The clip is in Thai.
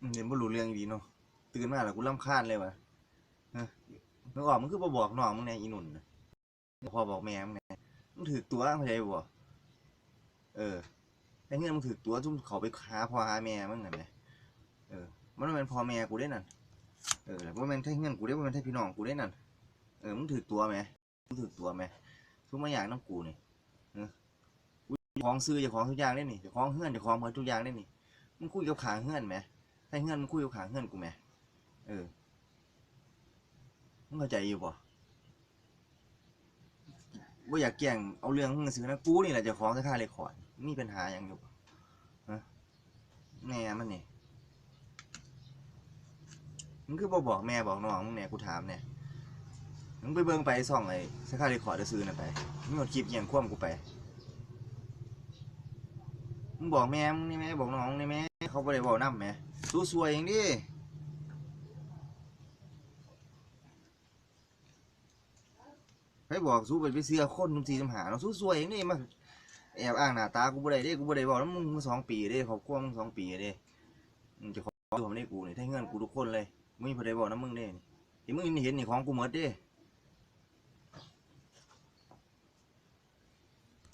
อืมเห็นบ่รู้เรื่องดีเนาะตื่นมาแล้วกูรำคาญเลยวะฮะนึกออกมึงคือบ่บอกน้องมึงแน่อีหนุ่นน่ะพอบอกแม่มึงแน่มึงถือตัวเข้าใจบ่เออแต่เงินมึงถือตัวจุ่มเขาไปหาพ่อหาแม่มึงนั่นแหละเออ มันบ่แม่นพ่อแม่กูได้นั่นเออแล้วบ่แม่นแค่เงินกูได้บ่แม่นแค่พี่น้องกูได้นั่นเออมึงถือตัวไหมมึงถือตัวไหมทุกมาอย่างน้ำกูนี่เออจ้าของซื้อจ้าของทุกอย่างได้นี่จ้าของเฮือนจ้าของเหมดทุกอย่างได้นี่มึงคุยกับขางเฮือนไหม ให้เงื่อนมึงคุยกับขาเงื่อนกูไหมเออมึงเข้าใจอยู่ป่ว่าอยากแก่งเอาเรื่องมึงซื้อนะกูนี่แหละจะฟ้าของสาขาเรคคอร์ดมีปัญหาอย่างอยู่บ่ฮะแม่มันนี่มึงคือบ่บอกแม่บอกน้องมึงเนี่ยกูถามเนี่ยมึงไปเบิ่งไปส่องไอ้สาขาเรคคอร์ดจะซื้อน่ะไปมึงเอาคลิปเยี่ยงคว่ำกูไปมึงบอกแม่มึงนี่แม่บอกน้องนี่แม่เขาบ่ได้บอกนำแม่ สู้สวยอย่างดิให้บอกสู้ไปไปเสื้อคนทุกทีทำหาเนาะสู้สวยอย่างนี้มาแอบอ้างหน้าตากูบ่ได้เด้กูบ่ได้บอกแล้วมึงมึงสองปีเด้ขอบควมึงสองปีเด้มึงจะขอผมได้กูนี่ให้เงินกูทุกคนเลยมึงบ่ได้บอกนะมึงเด้นี่ที่มึงเห็นนี่ของกูหมดเด้